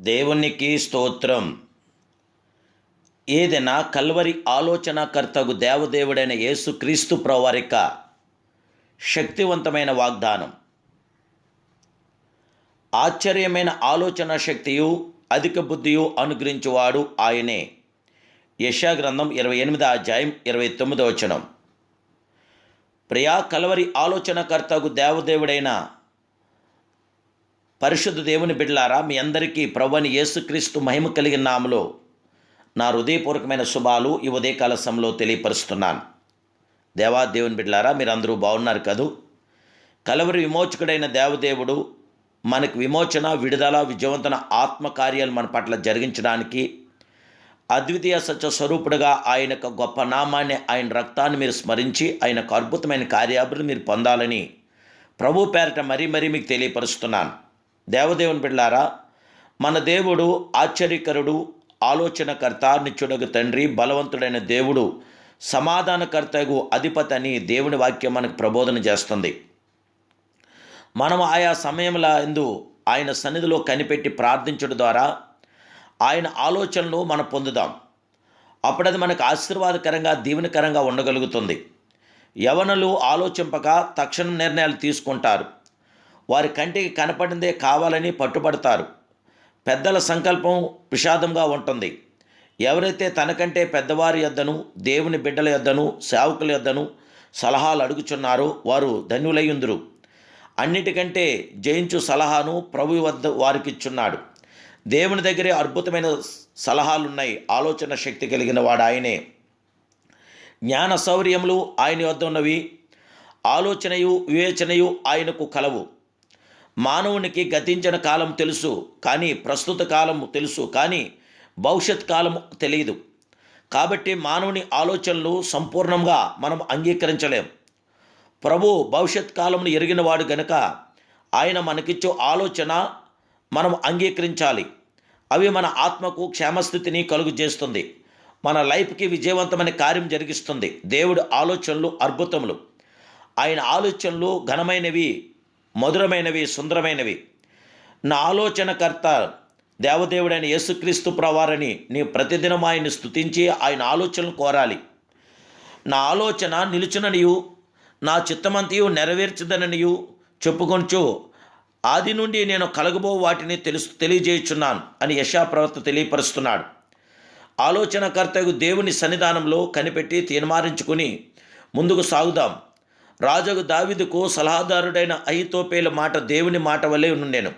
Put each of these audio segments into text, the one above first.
దేవునికి స్తోత్రం. ఏదైనా కల్వరి ఆలోచనకర్తకు దేవదేవుడైన యేసుక్రీస్తు ప్రవారిక శక్తివంతమైన వాగ్దానం. ఆశ్చర్యమైన ఆలోచన శక్తియు అధిక బుద్ధియు అనుగ్రహించువాడు ఆయనే. యశా గ్రంథం ఇరవై ఎనిమిది అధ్యాయం ఇరవై తొమ్మిదో వచనం. ప్రియా కలవరి ఆలోచనకర్తకు దేవదేవుడైన పరిశుద్ధ దేవుని బిడ్డలారా మీ అందరికీ ప్రభుని యేసుక్రీస్తు మహిమ కలిగిన నామలో నా హృదయపూర్వకమైన శుభాలు ఈ ఉదయకాల సమయంలో తెలియపరుస్తున్నాను. దేవా దేవుని బిడ్లారా మీరందరూ బాగున్నారు కదూ? కలవరి విమోచకుడైన దేవదేవుడు మనకు విమోచన విడుదల విజయవంతన ఆత్మకార్యాలు మన పట్ల జరిగించడానికి అద్వితీయ సత్య స్వరూపుడుగా ఆయన యొక్క గొప్ప నామాన్ని ఆయన రక్తాన్ని మీరు స్మరించి ఆయనకు అద్భుతమైన కార్యాభివృద్ధి మీరు పొందాలని ప్రభు పేరట మరీ మరీ మీకు తెలియపరుస్తున్నాను. దేవదేవుని బిడ్డారా మన దేవుడు ఆశ్చర్యకరుడు ఆలోచనకర్త నిత్యుడగు తండ్రి బలవంతుడైన దేవుడు సమాధానకర్తకు అధిపతి అని దేవుని వాక్యం మనకు ప్రబోధన చేస్తుంది. మనం ఆయా సమయంలో ఎందు ఆయన సన్నిధిలో కనిపెట్టి ప్రార్థించడం ద్వారా ఆయన ఆలోచనలు మనం పొందుదాం. అప్పుడది మనకు ఆశీర్వాదకరంగా దీవెనకరంగా ఉండగలుగుతుంది. యవనలు ఆలోచింపక తక్షణం నిర్ణయాలు తీసుకుంటారు. వారి కంటికి కనపడిందే కావాలని పట్టుబడతారు. పెద్దల సంకల్పం విషాదంగా ఉంటుంది. ఎవరైతే తనకంటే పెద్దవారి యొద్దను దేవుని బిడ్డల యొద్దను సేవకుల యొద్దను సలహాలు అడుగుచున్నారో వారు ధన్యులయ్యుందురు. అన్నిటికంటే జయించు సలహాను ప్రభు వద్ద వారికిచ్చున్నాడు. దేవుని దగ్గరే అద్భుతమైన సలహాలు ఉన్నాయి ఆలోచన శక్తి కలిగిన వాడు ఆయనే జ్ఞాన శౌర్యములు ఆయన వద్ద ఉన్నవి ఆలోచనయు వివేచనయు ఆయనకు కలవు. మానవునికి గతించిన కాలం తెలుసు కానీ ప్రస్తుత కాలం తెలుసు కానీ భవిష్యత్ కాలం తెలియదు. కాబట్టి మానవుని ఆలోచనలు సంపూర్ణంగా మనం అంగీకరించలేం. ప్రభు భవిష్యత్ కాలంను ఎరిగినవాడు గనుక ఆయన మనకిచ్చే ఆలోచన మనం అంగీకరించాలి. అవి మన ఆత్మకు క్షేమస్థితిని కలుగు చేస్తుంది మన లైఫ్కి విజయవంతమైన కార్యం జరిగిస్తుంది. దేవుడి ఆలోచనలు అద్భుతములు. ఆయన ఆలోచనలు ఘనమైనవి మధురమైనవి సుందరమైనవి. నా ఆలోచనకర్త దేవదేవుడైన యేసుక్రీస్తు ప్రవారని నీ ప్రతిదినం ఆయన్ని స్తుతించి ఆయన ఆలోచనలు కోరాలి. నా ఆలోచన నిలుచుననియు నా చిత్తమంతియు నెరవేర్చదననియు చెప్పుకొంచు ఆది నుండి నేను కలగబో వాటిని తెలుసు తెలియజేయుచున్నాను అని యశాప్రవక్త తెలియపరుస్తున్నాడు. ఆలోచనకర్తకు దేవుని సన్నిధానంలో కనిపెట్టి తీర్మానించుకుని ముందుకు సాగుదాం. రాజగు దావీదుకు సలహాదారుడైన అహితోపేల మాట దేవుని మాట వల్లే ఉండేను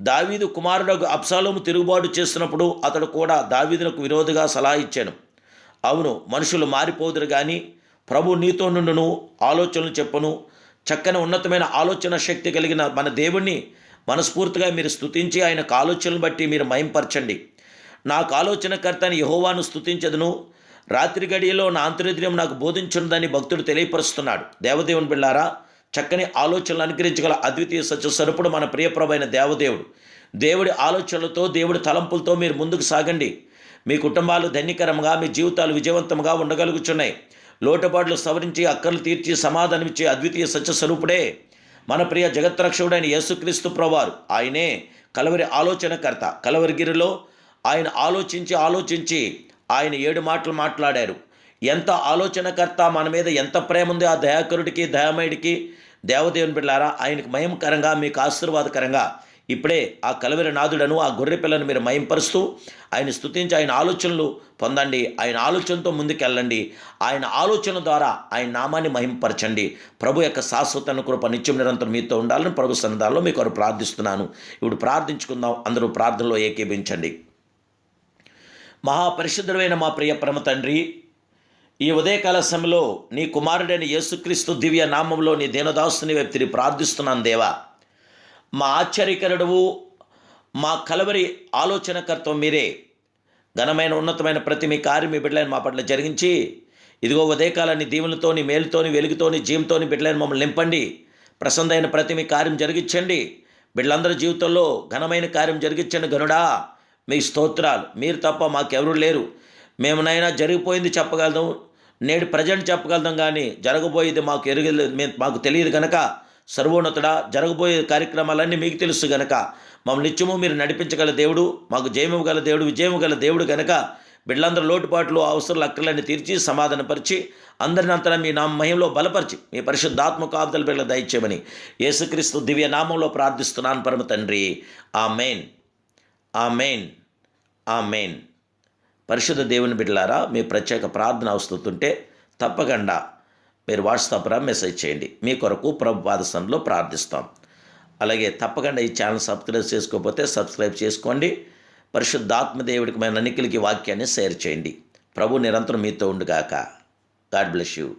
దావీదు కుమారుడు అప్సాలోము తిరుగుబాటు చేస్తున్నప్పుడు అతడు కూడా దావీదునకు విరోధిగా సలహా ఇచ్చాను. అవును మనుషులు మారిపోదురు కానీ ప్రభు నీతో నుండును ఆలోచనలు చెప్పను. చక్కని ఉన్నతమైన ఆలోచన శక్తి కలిగిన మన దేవుణ్ణి మనస్ఫూర్తిగా మీరు స్థుతించి ఆయనకు ఆలోచనలు బట్టి మీరు మయంపరచండి. నాకు ఆలోచనకర్తని యహోవాను స్థుతించదును రాత్రి గడియలో నా అంతరిద్రియం నాకు బోధించున్నదని భక్తుడు తెలియపరుస్తున్నాడు. దేవదేవుని బిళ్ళారా చక్కని ఆలోచనలు అనుగ్రహించగల అద్వితీయ సత్య సరుపుడు మన ప్రియప్రభైన దేవదేవుడు. దేవుడి ఆలోచనలతో దేవుడి తలంపులతో మీరు ముందుకు సాగండి. మీ కుటుంబాలు ధన్యకరంగా మీ జీవితాలు విజయవంతంగా ఉండగలుగుచున్నాయి. లోటుపాట్లు సవరించి అక్కర్లు తీర్చి సమాధానమిచ్చే అద్వితీయ సత్య స్వరూపుడే మన ప్రియ జగత్రక్షకుడైన యేసుక్రీస్తు ప్రవారు ఆయనే కలవరి ఆలోచనకర్త. కలవరిగిరిలో ఆయన ఆలోచించి ఆలోచించి ఆయన ఏడు మాటలు మాట్లాడారు. ఎంత ఆలోచనకర్త మన మీద ఎంత ప్రేమ ఉంది ఆ దయాకరుడికి దయామయుడికి దేవదేవుని బిడ్డారా ఆయనకు మయంకరంగా మీకు ఆశీర్వాదకరంగా ఇప్పుడే ఆ కలవరి నాదుడను ఆ గొర్రె పిల్లను మీరు మయంపరుస్తూ ఆయన స్థుతించి ఆయన ఆలోచనలు పొందండి. ఆయన ఆలోచనతో ముందుకెళ్ళండి. ఆయన ఆలోచన ద్వారా ఆయన నామాన్ని మహింపరచండి. ప్రభు యొక్క శాశ్వతను కృప నిత్యం నిరంతరం మీతో ఉండాలని ప్రభు సన్నిధానంలో మీకు వారు ప్రార్థిస్తున్నాను. ఇప్పుడు ప్రార్థించుకుందాం. అందరూ ప్రార్థనలో ఏకీభించండి మహాపరిశుద్ధుడైన మా ప్రియ పరమ తండ్రి ఈ ఉదయకాల సమయంలో నీ కుమారుడైన యేసుక్రీస్తు దివ్య నామంలో నీ దీనదాసుని వ్యక్తిని ప్రార్థిస్తున్నాను దేవా. మా ఆశ్చర్యకరుడువు మా కలవరి ఆలోచనకర్తం మీరే. ఘనమైన ఉన్నతమైన ప్రతి మీ కార్యం మీ బిడ్డలైన మా పట్ల జరిగించి ఇదిగో ఉదయకాలాన్ని దీవులతోని మేలుతోని వెలుగుతోని జీవంతోని బిడ్డలైన మమ్మల్ని నింపండి. ప్రసందైన ప్రతి మీ కార్యం జరిగించండి బిడ్డలందరి జీవితంలో ఘనమైన కార్యం జరిగించండి గనుడా. మీ స్తోత్రాలు. మీరు తప్ప మాకెవరూ లేరు. మేమునైనా జరిగిపోయింది చెప్పగలం నేడు ప్రజెంట్ చెప్పగలుగుతాం కానీ జరగబోయేది మాకు ఎరగలేదు మాకు తెలియదు కనుక సర్వోన్నతుడా జరగబోయే కార్యక్రమాలన్నీ మీకు తెలుసు గనక. మమ్మల్ని నిత్యము మీరు నడిపించగల దేవుడు మాకు జయము గల దేవుడు విజయము గల దేవుడు కనుక బిడ్డలందరూ లోటుపాట్లు అవసరాలు అక్కర్లన్నీ తీర్చి సమాధానపరిచి అందరిని అంతటా మీ నామ మహిమలో బలపరిచి మీ పరిశుద్ధాత్మ కాపుదల బిడ్డలు దయచేయమని యేసుక్రీస్తు దివ్య నామంలో ప్రార్థిస్తున్నాను పరమ తండ్రి. ఆ మెయిన్ ఆ మెయిన్ ఆ మెయిన్ పరిశుద్ధ దేవుని బిడ్డలారా మీ ప్రత్యేక ప్రార్థన అవస్తుంటే తప్పకుండా మీరు వాట్సాప్రా మెసేజ్ చేయండి. మీ కొరకు ప్రభు పాదసంలో ప్రార్థిస్తాం. అలాగే తప్పకుండా ఈ ఛానల్ సబ్స్క్రైబ్ చేసుకోకపోతే సబ్స్క్రైబ్ చేసుకోండి. పరిశుద్ధాత్మదేవుడికి మన అన్నికలకి వాక్యాన్ని షేర్ చేయండి. ప్రభు నిరంతరం మీతో ఉండుగాక. God bless you.